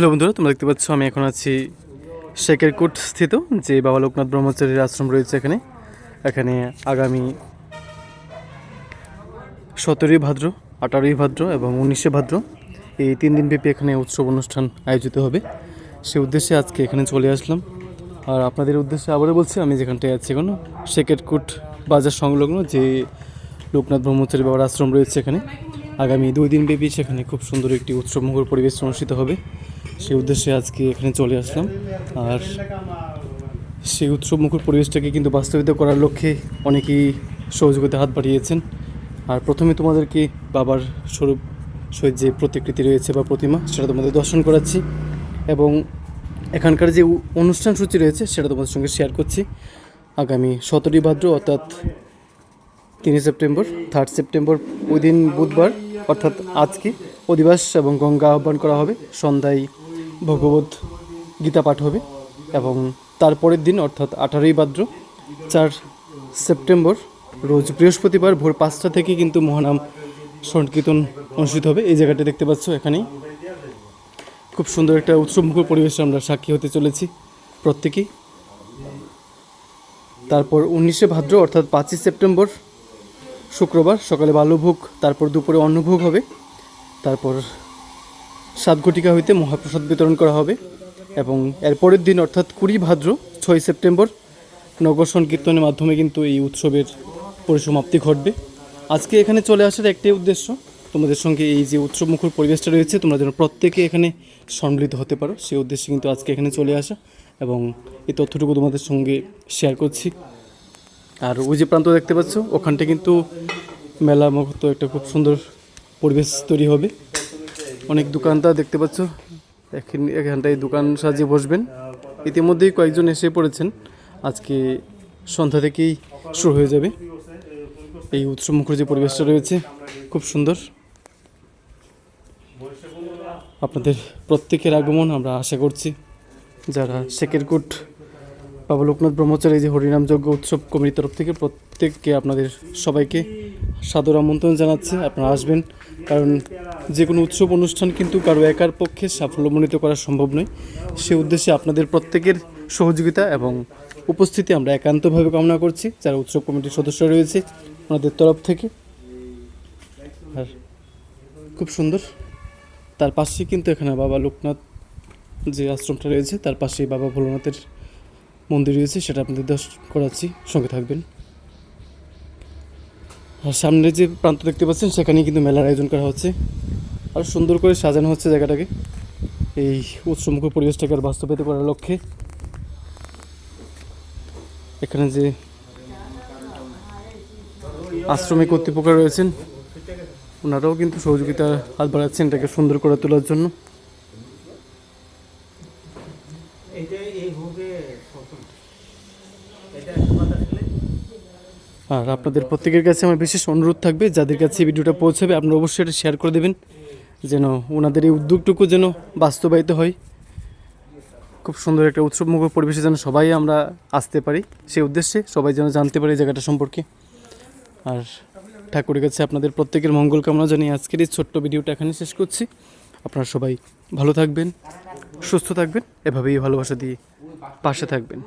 Hello বন্ধুরা, তোমরা দেখতে পাচ্ছ আমি এখন আছি শেখের কোট স্থিত, যে বাবা লোকনাথ ব্রহ্মচারীর আশ্রম রয়েছে এখানে। এখানে আগামী সতেরোই ভাদ্র, আঠারোই ভাদ্র এবং উনিশে ভাদ্র এই তিন দিন দিনব্যাপী এখানে উৎসব অনুষ্ঠান আয়োজিত হবে। সে উদ্দেশ্যে আজকে এখানে চলে আসলাম। আর আপনাদের উদ্দেশ্যে আবারও বলছি, আমি যেখানটায় আছি এখন, শেখের কোট বাজার সংলগ্ন যে লোকনাথ ব্রহ্মচারী বাবার আশ্রম রয়েছে এখানে। আগামী দুই দিন ব্যাপী সেখানে খুব সুন্দর একটি উৎসবমুখর পরিবেশ অনুষ্ঠিত হবে। সেই উদ্দেশ্যে আজকে এখানে চলে আসলাম। আর সেই উৎসবমুখর পরিবেশটাকে কিন্তু বাস্তবিত করার লক্ষ্যে অনেকেই সহযোগিতা হাত বাড়িয়েছেন। আর প্রথমে তোমাদেরকে বাবার স্বরূপ সহিত যে প্রতিকৃতি রয়েছে বা প্রতিমা, সেটা তোমাদের দর্শন করাচ্ছি। এবং এখানকার যে অনুষ্ঠান সূচি রয়েছে, সেটা তোমাদের সঙ্গে শেয়ার করছি। আগামী সতেরোই ভাদ্র, অর্থাৎ তিন সেপ্টেম্বর থার্ড সেপ্টেম্বর ওই দিন বুধবার, অর্থাৎ আজকে অধিবাস এবং গঙ্গা আহ্বান করা হবে। সন্ধ্যায় ভগবত গীতা পাঠ হবে এবং তারপরের দিন, অর্থাৎ আঠারোই ভাদ্র, চার সেপ্টেম্বর, রোজ বৃহস্পতিবার ভোর পাঁচটা থেকে কিন্তু মহানাম সংকীর্তন অনুষ্ঠিত হবে। এই জায়গাটা দেখতে পাচ্ছ এখানেই। খুব সুন্দর একটা উৎসবমুখর পরিবেশে আমরা সাক্ষী হতে চলেছি প্রত্যেকেই। তারপর উনিশে ভাদ্র, অর্থাৎ পাঁচই সেপ্টেম্বর, শুক্রবার, সকালে বালুভোগ তারপর দুপুরে অন্নভোগ হবে। তারপর সাত ঘটিকা হইতে মহাপ্রসাদ বিতরণ করা হবে এবং এর পরের দিন অর্থাৎ কুড়ি ভাদ্র ছয় সেপ্টেম্বর নগর সংকীর্তনের মাধ্যমে কিন্তু এই উৎসবের পরিসমাপ্তি ঘটবে। আজকে এখানে চলে আসার একটাই উদ্দেশ্য, তোমাদের সঙ্গে এই যে উৎসবমুখর পরিবেশটা রয়েছে, তোমরা যেন প্রত্যেকে এখানে সম্মিলিত হতে পারো। সেই উদ্দেশ্যে কিন্তু আজকে এখানে চলে আসা এবং এই তথ্যটুকু তোমাদের সঙ্গে শেয়ার করছি। আর ওই যে প্রান্ত দেখতে পাচ্ছ, ওখানটা কিন্তু মেলা মতো একটা খুব সুন্দর পরিবেশ তৈরি হবে। অনেক দোকানদার দেখতে পাচ্ছ। এখান এখানটায় দোকান সাজিয়ে বসবেন। ইতিমধ্যেই কয়েকজন এসে পড়েছেন। আজকে সন্ধ্যা থেকেই শুরু হয়ে যাবে। এই উৎসব মুখর যে পরিবেশটা রয়েছে। খুব সুন্দর। আপনাদের প্রত্যেকের আগমন আমরা আশা করছি। যারা শেখেরকুট বাবা লোকনাথ ব্রহ্মচারী যে হরিনাম যজ্ঞ উৎসব কমিটির তরফ থেকে প্রত্যেককে আপনাদের সবাইকে সাদর আমন্ত্রণ জানাচ্ছি, আপনারা আসবেন। কারণ যে কোনো উৎসব অনুষ্ঠান কিন্তু কারও একার পক্ষে সাফল্যমণ্ডিত করা সম্ভব নয়। সে উদ্দেশ্যে আপনাদের প্রত্যেকের সহযোগিতা এবং উপস্থিতি আমরা একান্তভাবে কামনা করছি। যারা উৎসব কমিটির সদস্য রয়েছে, ওনাদের তরফ থেকে। আর খুব সুন্দর। তার পাশেই কিন্তু এখানে বাবা লোকনাথ যে আশ্রমটা রয়েছে, তার পাশেই বাবা ভোলানাথের মন্দির রয়েছে, সেটা আপনাদের দর্শন করাচ্ছি। সঙ্গে থাকবেন। আর সামনে যে প্রান্ত দেখতে পাচ্ছেন, সেখানেই কিন্তু মেলার আয়োজন করা হচ্ছে। আর সুন্দর করে সাজানো হচ্ছে জায়গাটাকে। এই উৎসমুখ পরিবেশটাকে আর বাস্তবায়িত করার লক্ষ্যে। এখানে যে আশ্রমে কর্তৃপক্ষ রয়েছেন, ওনারাও কিন্তু সহযোগিতা হাত বাড়াচ্ছেন এটাকে সুন্দর করে তোলার জন্য। এটা এই হবে এটা আর আপনাদের প্রত্যেকের কাছে আমার বিশেষ অনুরোধ থাকবে, যাদের কাছে ভিডিওটা পৌঁছাবে, আপনারা অবশ্যই এটা শেয়ার করে দেবেন, যেন ওনাদের এই উদ্যোগটুকু যেন বাস্তবায়িত হয়। খুব সুন্দর একটা উৎসবমুখ পরিবেশে যেন সবাই আমরা আসতে পারি, সেই উদ্দেশ্যে সবাই যেন জানতে পারি জায়গাটা সম্পর্কে। আর ঠাকুরের কাছে আপনাদের প্রত্যেকের মঙ্গল কামনা জানিয়ে আজকের এই ছোট্ট ভিডিওটা এখানে শেষ করছি। আপনারা সবাই ভালো থাকবেন, সুস্থ থাকবেন, এভাবেই ভালোবাসা দিয়ে পাশে থাকবেন।